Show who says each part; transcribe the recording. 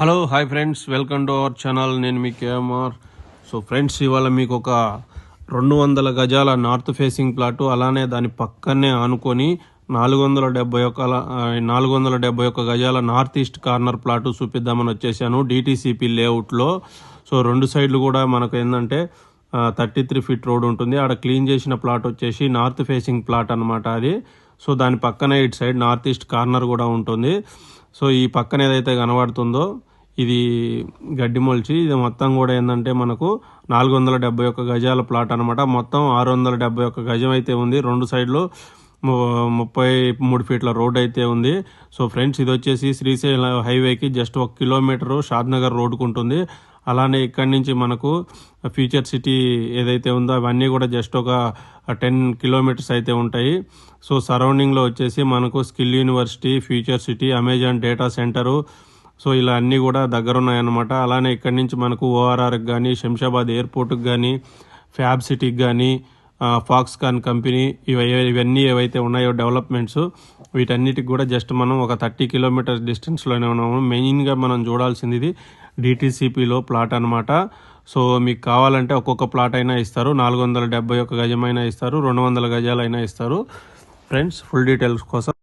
Speaker 1: Hello hi friends welcome to our channel నేను మీ KMR. So friends ఇవాళ మీకు ఒక రెండు వందల గజాల నార్త్ ఫేసింగ్ ప్లాటు అలానే దాని పక్కనే ఆనుకొని నాలుగు వందల డెబ్బై ఒక నాలుగు వందల డెబ్బై ఒక గజాల నార్త్ ఈస్ట్ కార్నర్ ప్లాటు చూపిద్దామని వచ్చేసాను డిటీసీపీ లేఅవుట్లో. సో రెండు సైడ్లు కూడా మనకు ఏంటంటే థర్టీ త్రీ ఫీట్ రోడ్ ఉంటుంది. ఆడ క్లీన్ చేసిన ప్లాట్ వచ్చేసి నార్త్ ఫేసింగ్ ప్లాట్ అనమాట అది. సో దాని పక్కనే ఇటు సైడ్ నార్త్ ఈస్ట్ కార్నర్ కూడా ఉంటుంది. సో ఈ పక్కన ఏదైతే కనబడుతుందో ఇది గడ్డి మొలిచి ఇది మొత్తం కూడా ఏంటంటే మనకు నాలుగు వందల డెబ్బై ఒక్క గజాల ప్లాట్ అనమాట మొత్తం ఆరు వందల డెబ్బై ఒక్క గజం అయితే ఉంది. రెండు సైడ్లు ముప్పై మూడు ఫీట్ల రోడ్ అయితే ఉంది. సో ఫ్రెండ్స్ ఇది వచ్చేసి శ్రీశైలం హైవేకి జస్ట్ ఒక కిలోమీటరు షాద్నగర్ రోడ్డుకు ఉంటుంది అలానే ఇక్కడి నుంచి మనకు ఫ్యూచర్ సిటీ ఏదైతే ఉందో అవన్నీ కూడా జస్ట్ ఒక టెన్ కిలోమీటర్స్ అయితే ఉంటాయి. సో సరౌండింగ్లో వచ్చేసి మనకు skill university future city Amazon data centre. So ఇలా అన్నీ కూడా దగ్గర ఉన్నాయన్నమాట అలానే ఇక్కడి నుంచి మనకు ఓఆర్ఆర్కి కానీ శంషాబాద్ ఎయిర్పోర్ట్కి కానీ ఫ్యాబ్ సిటీకి కానీ ఫాక్స్కాన్ కంపెనీ ఇవి ఇవన్నీ ఏవైతే ఉన్నాయో డెవలప్మెంట్స్ వీటన్నిటికి కూడా జస్ట్ మనం ఒక థర్టీ కిలోమీటర్స్ డిస్టెన్స్లోనే ఉన్నాము. మెయిన్గా మనం చూడాల్సింది ఇది డిటీసీపీలో ప్లాట్ అనమాట సో మీకు కావాలంటే ఒక్కొక్క ప్లాట్ అయినా ఇస్తారు. నాలుగు వందల డెబ్బై ఒక గజమైనా ఇస్తారు. రెండు వందల గజాలైనా ఇస్తారు. ఫ్రెండ్స్ ఫుల్ డీటెయిల్స్ కోసం